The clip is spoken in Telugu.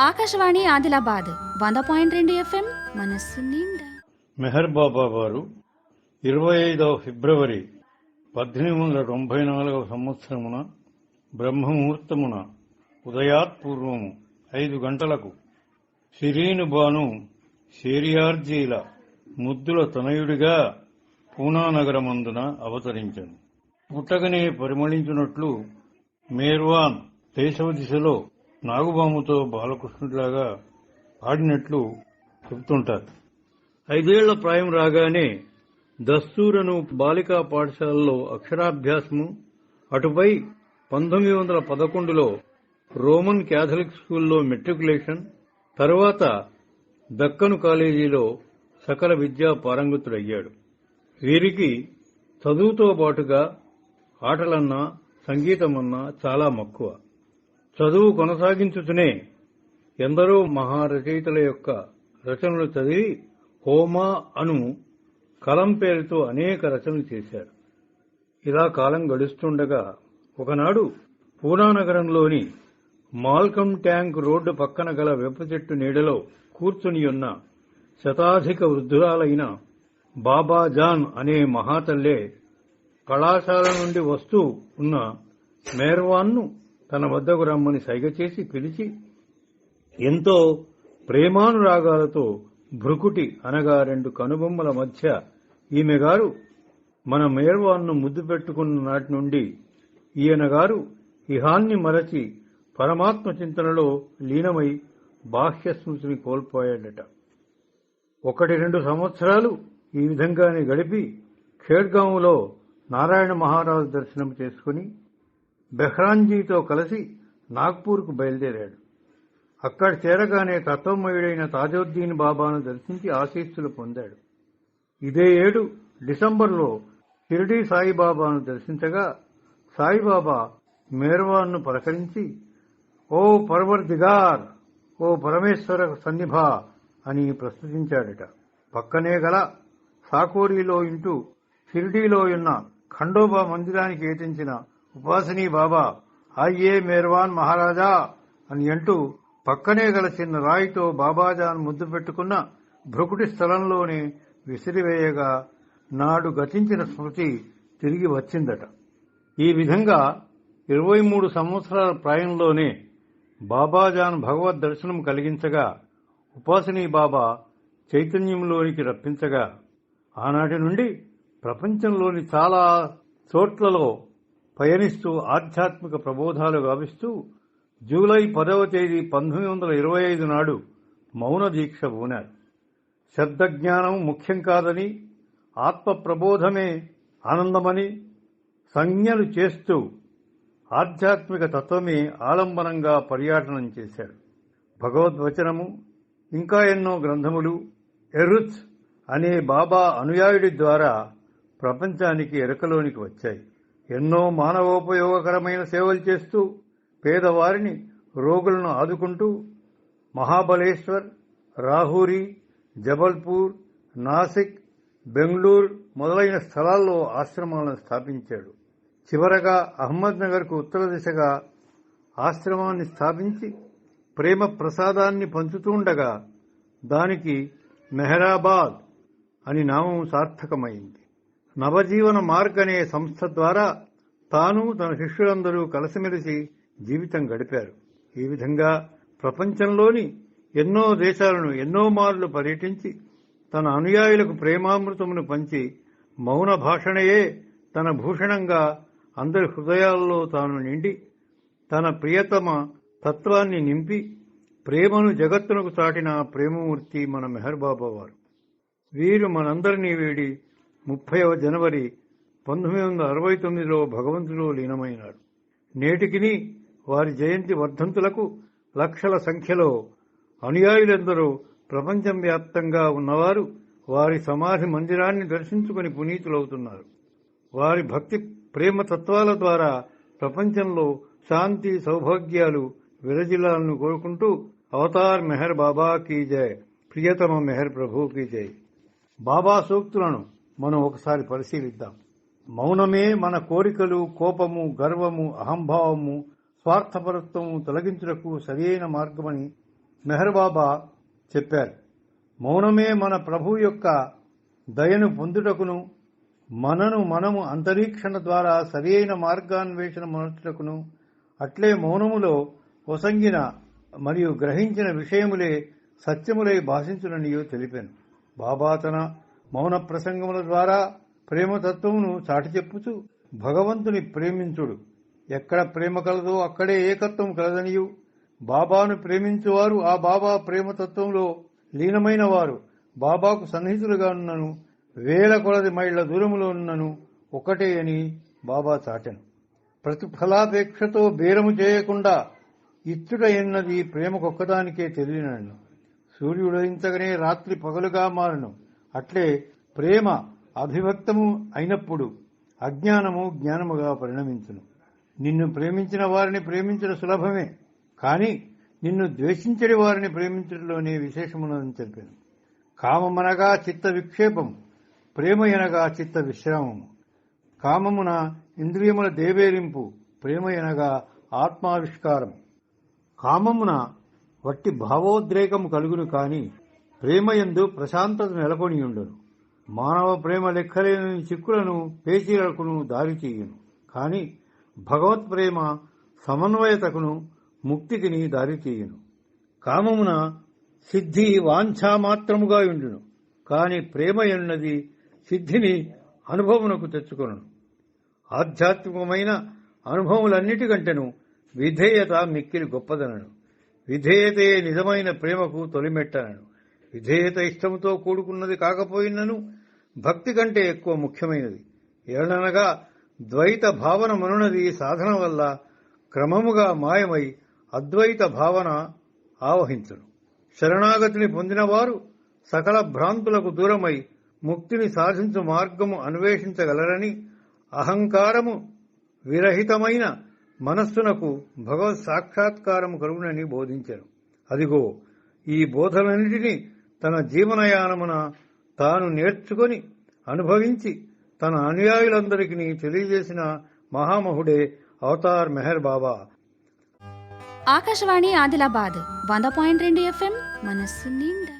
ఆకాశవాణి ఆదిలాబాద్ వంద పాయింట్ రెండు ఎఫ్ఎం మనస్సు నిండా. మెహర్ బాబా వారు ఇరవై ఐదవ ఫిబ్రవరి పద్దెనిమిది వందల తొంభై నాలుగవ సంవత్సరమున బ్రహ్మముహూర్తమున ఉదయాత్పూర్వము ఐదు గంటలకు సిరీను బాను షేరియార్జీల ముద్దుల తనయుడిగా పూనా నగరమందున అవతరించను. పుట్టగనే పరిమళించినట్లు మేర్వాన్ దేశవ దిశలో నాగుబాముతో బాలకృష్ణుడిలాగా ఆడినట్లు చెబుతుంటారు. ఐదేళ్ళ ప్రాయం రాగానే దస్తూరను బాలికా పాఠశాలలో అక్షరాభ్యాసము అటుపై పంతొమ్మిది వందల పదకొండులో రోమన్ క్యాథలిక్ స్కూల్లో మెట్రికులేషన్ తరువాత దక్కను కాలేజీలో సకల విద్యా పారంగతుడయ్యాడు. వీరికి చదువుతో పాటుగా ఆటలన్నా సంగీతమన్నా చాలా మక్కువ. చదువు కొనసాగించుతూనే ఎందరో మహారచయితల యొక్క రచనలు చదివి హోమా అను కలం పేరుతో అనేక రచనలు చేశారు. ఇలా కాలం గడుస్తుండగా ఒకనాడు పూనా నగరంలోని మాల్కమ్ ట్యాంక్ రోడ్డు పక్కన గల వెప్ప చెట్టు నీడలో కూర్చుని ఉన్న శతాధిక వృద్ధురాలైన బాబా జాన్ అనే మహాతల్లే కళాశాల నుండి వస్తూ ఉన్న మేర్వాన్ను తన వద్దకు రమ్మని సైగ చేసి పిలిచి ఎంతో ప్రేమానురాగాలతో భృకుటి అనగా రెండు కనుబొమ్మల మధ్య ఈమె గారు మన మేర్వాన్ను ముద్దు పెట్టుకున్న నాటి నుండి ఈయన గారు ఇహాన్ని మరచి పరమాత్మ చింతనలో లీనమై బాహ్య స్మృతిని కోల్పోయాడట. ఒకటి రెండు సంవత్సరాలు ఈ విధంగానే గడిపి ఖేడ్గాంలో నారాయణ మహారాజు దర్శనం చేసుకుని బెహ్రాంజీతో కలిసి నాగ్పూర్కు బయలుదేరాడు. అక్కడ చేరగానే తత్వమయుడైన తాజుద్దీన్ బాబాను దర్శించి ఆశీస్సులు పొందాడు. ఇదే ఏడు డిసెంబర్లో షిరిడీ సాయిబాబాను దర్శించగా సాయిబాబా మేర్వాన్ను పలకరించి ఓ పర్వర్దిగార్ ఓ పరమేశ్వర సన్నిభ అని ప్రస్తుతించాడట పక్కనే గల సాకోరిలో ఇంటూ షిరిడీలో ఉన్న ఖండోబా మందిరానికి ఏటించిన ఉపాసనీ బాబా ఆయ్యే మేర్వాన్ మహారాజా అని అంటూ పక్కనే గల చిన్న రాయితో బాబాజాన్ ముద్దు పెట్టుకున్న భ్రుకుటి స్థలంలోనే విసిరివేయగా నాడు గతించిన స్మృతి తిరిగి వచ్చిందట. ఈ విధంగా ఇరవై మూడు సంవత్సరాల ప్రాయంలోనే బాబాజాన్ భగవద్ దర్శనం కలిగించగా ఉపాసనీ బాబా చైతన్యంలోనికి రప్పించగా ఆనాటి నుండి ప్రపంచంలోని చాలా చోట్లలో పయనిస్తూ ఆధ్యాత్మిక ప్రబోధాలు గావిస్తూ జూలై పదవ తేదీ పంతొమ్మిది వందల ఇరవై ఐదు నాడు మౌన దీక్ష పూనారు. శబ్దజ్ఞానం ముఖ్యం కాదని ఆత్మ ప్రబోధమే ఆనందమని సంజ్ఞలు చేస్తూ ఆధ్యాత్మిక తత్వమే ఆలంబనంగా పర్యాటనం చేశాడు భగవద్వచనము ఇంకా ఎన్నో గ్రంథములు ఎరుత్ అనే బాబా అనుయాయుడి ద్వారా ప్రపంచానికి ఎరకలోనికి వచ్చాయి. ఎన్నో మానవోపయోగకరమైన సేవలు చేస్తూ పేదవారిని రోగులను ఆదుకుంటూ మహాబలేశ్వర్ రాహూరి జబల్పూర్ నాసిక్ బెంగళూరు మొదలైన స్థలాల్లో ఆశ్రమాలను స్థాపించాడు. చివరగా అహ్మద్నగర్కు ఉత్తర దిశగా ఆశ్రమాన్ని స్థాపించి ప్రేమ ప్రసాదాన్ని పంచుతుండగా దానికి మెహరాబాద్ అని నామం సార్థకమైంది. నవజీవన మార్గ్ అనే సంస్థ ద్వారా తాను తన శిష్యులందరూ కలిసిమెలిసి జీవితం గడిపారు. ఈ విధంగా ప్రపంచంలోని ఎన్నో దేశాలను ఎన్నో మార్లు పర్యటించి తన అనుయాయులకు ప్రేమామృతమును పంచి మౌన భాషణయే తన భూషణంగా అందరి హృదయాల్లో తాను నిండి తన ప్రియతమ తత్వాన్ని నింపి ప్రేమను జగత్తునకు చాటిన ప్రేమమూర్తి మన మెహర్బాబా వారు. వీరు మనందరినీ వీడి ముప్పైవ జనవరి పంతొమ్మిది వందల అరవై తొమ్మిదిలో భగవంతుడు లీనమైనాడు. నేటికిని వారి జయంతి వర్ధంతులకు లక్షల సంఖ్యలో అనుయాయులందరూ ప్రపంచం వ్యాప్తంగా ఉన్నవారు వారి సమాధి మందిరాన్ని దర్శించుకుని పునీతులవుతున్నారు. వారి భక్తి ప్రేమ తత్వాల ద్వారా ప్రపంచంలో శాంతి సౌభాగ్యాలు విరజిల్లాలను కోరుకుంటూ అవతార్ మెహర్ బాబా కీ జై ప్రియతమ మెహర్ ప్రభు కీ జై. బాబా సూక్తులను మనం ఒకసారి పరిశీలిద్దాం. మౌనమే మన కోరికలు కోపము గర్వము అహంభావము స్వార్థపరత్వము తొలగించుటకు సరియైన మార్గమని మెహర్ బాబా చెప్పారు. మౌనమే మన ప్రభు యొక్క దయను పొందుటకును మనను మనము అంతరీక్షణ ద్వారా సరియైన మార్గాన్వేషణ మొనచుటకును అట్లే మౌనములో ఒసంగిన మరియు గ్రహించిన విషయములే సత్యములై భాషించుననియో తెలిపాను. బాబా తన మౌన ప్రసంగముల ద్వారా ప్రేమతత్వమును చాటి చెప్పుచు భగవంతుని ప్రేమించుడు. ఎక్కడ ప్రేమ కలదో అక్కడే ఏకత్వం కలదనియు. బాబాను ప్రేమించువారు ఆ బాబా ప్రేమతత్వంలో లీనమైన వారు బాబాకు సన్నిహితులుగా ఉన్నను. వేల కొలది మైళ్ళ దూరములో ఉన్నను. ఒకటే అని బాబా చాటెను. ప్రతిఫలాపేక్షతో బేరము చేయకుండా ఇచ్చుట ఎన్నది ప్రేమకొక్కదానికే తెలియనను. సూర్యుడయించగానే రాత్రి పగలుగా మారను. అట్లే ప్రేమ అభివ్యక్తము అయినప్పుడు అజ్ఞానము జ్ఞానముగా పరిణమించును. నిన్ను ప్రేమించిన వారిని ప్రేమించడం సులభమే కాని నిన్ను ద్వేషించడి వారిని ప్రేమించడంలోనే విశేషమునని తెలిపాను కామమనగా చిత్త విక్షేపం ప్రేమ ఎనగా చిత్త విశ్రామము. కామమున ఇంద్రియముల దేవేరింపు ప్రేమ ఎనగా ఆత్మావిష్కారం కామమున వట్టి భావోద్రేకము కలుగును కాని ప్రేమయందు ప్రశాంతత నెలకొనియుండును మానవ ప్రేమ లెక్కలేని చిక్కులను పేచీలకును దారి తీయును కాని భగవత్ ప్రేమ సమన్వయతకును ముక్తికిని దారి కామమున సిద్ధి వాంఛామాత్రముగా ఉండును. కాని ప్రేమయున్నది సిద్ధిని అనుభవమునకు తెచ్చుకొను ఆధ్యాత్మికమైన అనుభవములన్నిటికంటేను విధేయత మిక్కిలి గొప్పదనను. విధేయతే నిజమైన ప్రేమకు తొలిమెట్టనను. విధేయత ఇష్టముతో కూడుకున్నది కాకపోయినను భక్తి కంటే ఎక్కువ ముఖ్యమైనది. ఏలనగా ద్వైత భావన మనునది సాధన వల్ల క్రమముగా మాయమై అద్వైత భావన ఆవహించును. శరణాగతిని పొందినవారు సకల భ్రాంతులకు దూరమై ముక్తిని సాధించు మార్గము అన్వేషించగలరని అహంకారము విరహితమైన మనస్సునకు భగవత్ సాక్షాత్కారము కలుగునని బోధించారు అదిగో ఈ బోధలన్నిటినీ తన జీవనయానమున తాను నేర్చుకొని అనుభవించి తన అనుయాయులందరికీ తెలియజేసిన మహామహుడే అవతార్ మెహర్ బాబా. ఆకాశవాణి ఆదిలాబాద్ వంద పాయింట్ రెండు ఎఫ్ఎం మనస్సు నిండా.